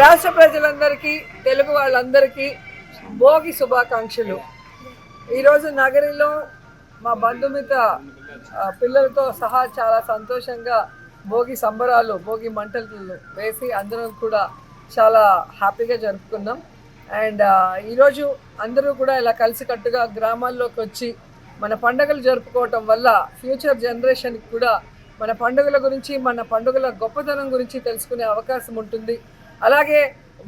రాష్ట్ర ప్రజలందరికీ తెలుగు వాళ్ళందరికీ భోగి శుభాకాంక్షలు. ఈరోజు నగరిలో మా బంధుమిత పిల్లలతో సహా చాలా సంతోషంగా భోగి సంబరాలు భోగి మంటలు వేసి అందరం కూడా చాలా హ్యాపీగా జరుపుకున్నాం. అండ్ ఈరోజు అందరూ కూడా ఇలా కలిసికట్టుగా గ్రామాల్లోకి వచ్చి మన పండుగలు జరుపుకోవటం వల్ల ఫ్యూచర్ జనరేషన్కి కూడా మన పండుగల గురించి మన పండుగల గొప్పతనం గురించి తెలుసుకునే అవకాశం ఉంటుంది. అలాగే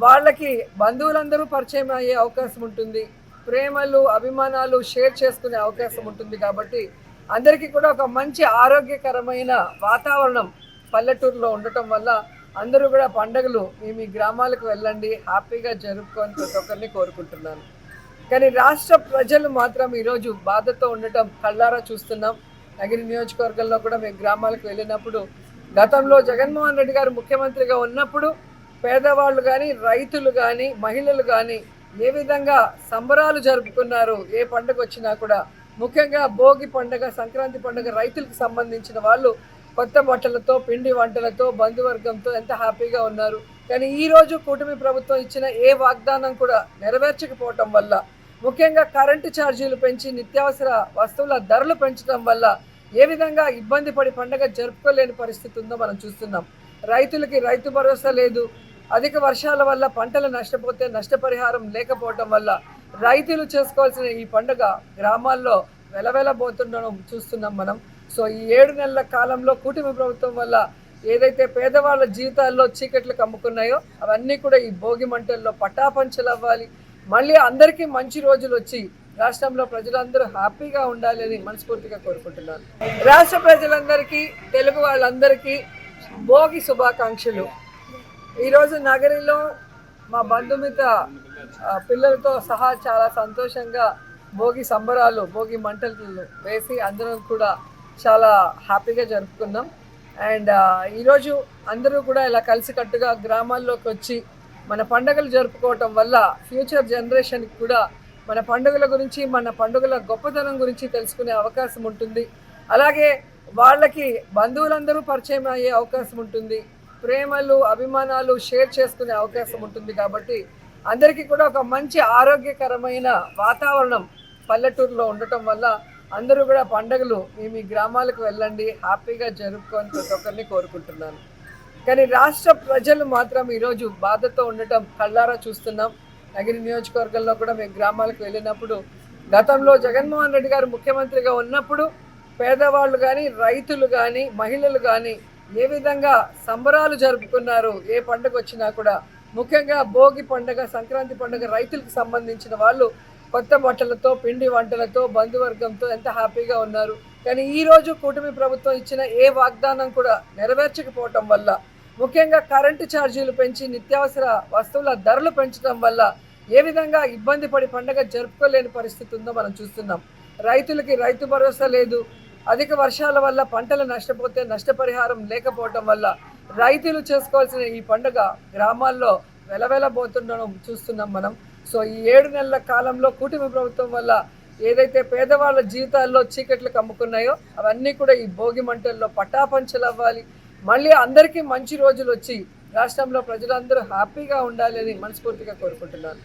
వాళ్ళకి బంధువులందరూ పరిచయం అయ్యే అవకాశం ఉంటుంది. ప్రేమలు అభిమానాలు షేర్ చేసుకునే అవకాశం ఉంటుంది కాబట్టి అందరికీ కూడా ఒక మంచి ఆరోగ్యకరమైన వాతావరణం పల్లెటూరులో ఉండటం వల్ల అందరూ కూడా పండగలు మీ మీ గ్రామాలకు వెళ్ళండి హ్యాపీగా జరుపుకొని ప్రతి ఒక్కరిని కోరుకుంటున్నాను. కానీ రాష్ట్ర ప్రజలు మాత్రం ఈరోజు బాధతో ఉండటం కళ్ళారా చూస్తున్నాం. నగిరి నియోజకవర్గంలో కూడా మేము గ్రామాలకు వెళ్ళినప్పుడు గతంలో జగన్మోహన్ రెడ్డి గారు ముఖ్యమంత్రిగా ఉన్నప్పుడు పేదవాళ్ళు కానీ రైతులు కానీ మహిళలు కానీ ఏ విధంగా సంబరాలు జరుపుకున్నారు ఏ పండుగ వచ్చినా కూడా ముఖ్యంగా భోగి పండుగ సంక్రాంతి పండుగ రైతులకు సంబంధించిన వాళ్ళు కొత్త బట్టలతో పిండి వంటలతో బంధువర్గంతో ఎంత హ్యాపీగా ఉన్నారు. కానీ ఈ రోజు కూటమి ప్రభుత్వం ఇచ్చిన ఏ వాగ్దానం కూడా నెరవేర్చకపోవటం వల్ల ముఖ్యంగా కరెంటు ఛార్జీలు పెంచి నిత్యావసర వస్తువుల ధరలు పెంచడం వల్ల ఏ విధంగా ఇబ్బంది పడి పండగ జరుపుకోలేని పరిస్థితి ఉందో మనం చూస్తున్నాం. రైతులకి రైతు భరోసా లేదు అధిక వర్షాల వల్ల పంటలు నష్టపోతే నష్టపరిహారం లేకపోవటం వల్ల రైతులు చేసుకోవాల్సిన ఈ పండుగ గ్రామాల్లో వెలవెలబోతుండడం చూస్తున్నాం మనం. సో ఈ ఏడు నెలల కాలంలో కూటమి ప్రభుత్వం వల్ల ఏదైతే పేదవాళ్ళ జీవితాల్లో చీకట్లు కమ్ముకున్నాయో అవన్నీ కూడా ఈ భోగి మంటల్లో పటాపంచలు అవ్వాలి మళ్ళీ అందరికీ మంచి రోజులు వచ్చి రాష్ట్రంలో ప్రజలందరూ హ్యాపీగా ఉండాలి అని మనస్ఫూర్తిగా కోరుకుంటున్నాను. రాష్ట్ర ప్రజలందరికీ తెలుగు వాళ్ళందరికీ భోగి శుభాకాంక్షలు. ఈరోజు నగరిలో మా బంధుమిత్ర పిల్లలతో సహా చాలా సంతోషంగా భోగి సంబరాలు భోగి మంటలు వేసి అందరం కూడా చాలా హ్యాపీగా జరుపుకున్నాం. అండ్ ఈరోజు అందరూ కూడా ఇలా కలిసికట్టుగా గ్రామాల్లోకి వచ్చి మన పండుగలు జరుపుకోవటం వల్ల ఫ్యూచర్ జనరేషన్కి కూడా మన పండుగల గురించి మన పండుగల గొప్పతనం గురించి తెలుసుకునే అవకాశం ఉంటుంది. అలాగే వాళ్ళకి బంధువులందరూ పరిచయం అయ్యే అవకాశం ఉంటుంది. ప్రేమలు అభిమానాలు షేర్ చేసుకునే అవకాశం ఉంటుంది కాబట్టి అందరికీ కూడా ఒక మంచి ఆరోగ్యకరమైన వాతావరణం పల్లెటూరులో ఉండటం వల్ల అందరూ కూడా పండగలు మీ మీ గ్రామాలకు వెళ్ళండి హ్యాపీగా జరుపుకొని ప్రతి ఒక్కరిని కోరుకుంటున్నాను. కానీ రాష్ట్ర ప్రజలు మాత్రం ఈరోజు బాధతో ఉండటం కళ్ళారా చూస్తున్నాం. నగిరి నియోజకవర్గంలో కూడా మేము గ్రామాలకు వెళ్ళినప్పుడు గతంలో జగన్మోహన్ రెడ్డి గారు ముఖ్యమంత్రిగా ఉన్నప్పుడు పేదవాళ్ళు కానీ రైతులు కానీ మహిళలు కానీ ఏ విధంగా సంబరాలు జరుపుకున్నారు ఏ పండుగ వచ్చినా కూడా ముఖ్యంగా భోగి పండుగ సంక్రాంతి పండుగ రైతులకు సంబంధించిన వాళ్ళు కొత్త బట్టలతో పిండి వంటలతో బంధువర్గంతో ఎంత హ్యాపీగా ఉన్నారు. కానీ ఈ రోజు కూటమి ప్రభుత్వం ఇచ్చిన ఏ వాగ్దానం కూడా నెరవేర్చకపోవటం వల్ల ముఖ్యంగా కరెంటు ఛార్జీలు పెంచి నిత్యావసర వస్తువుల ధరలు పెంచడం వల్ల ఏ విధంగా ఇబ్బంది పడి పండగ జరుపుకోలేని పరిస్థితి ఉందో మనం చూస్తున్నాం. రైతులకి రైతు భరోసా లేదు అధిక వర్షాల వల్ల పంటలు నష్టపోతే నష్టపరిహారం లేకపోవటం వల్ల రైతులు చేసుకోవాల్సిన ఈ పండుగ గ్రామాల్లో వెలవెలబోతుండడం చూస్తున్నాం మనం. సో ఈ ఏడు నెలల కాలంలో కూటమి ప్రభుత్వం వల్ల ఏదైతే పేదవాళ్ళ జీవితాల్లో చీకట్లు కమ్ముకున్నాయో అవన్నీ కూడా ఈ భోగి మంటల్లో పటాపంచలు అవ్వాలి మళ్ళీ అందరికీ మంచి రోజులు వచ్చి రాష్ట్రంలో ప్రజలందరూ హ్యాపీగా ఉండాలి అని మనస్ఫూర్తిగా కోరుకుంటున్నాను.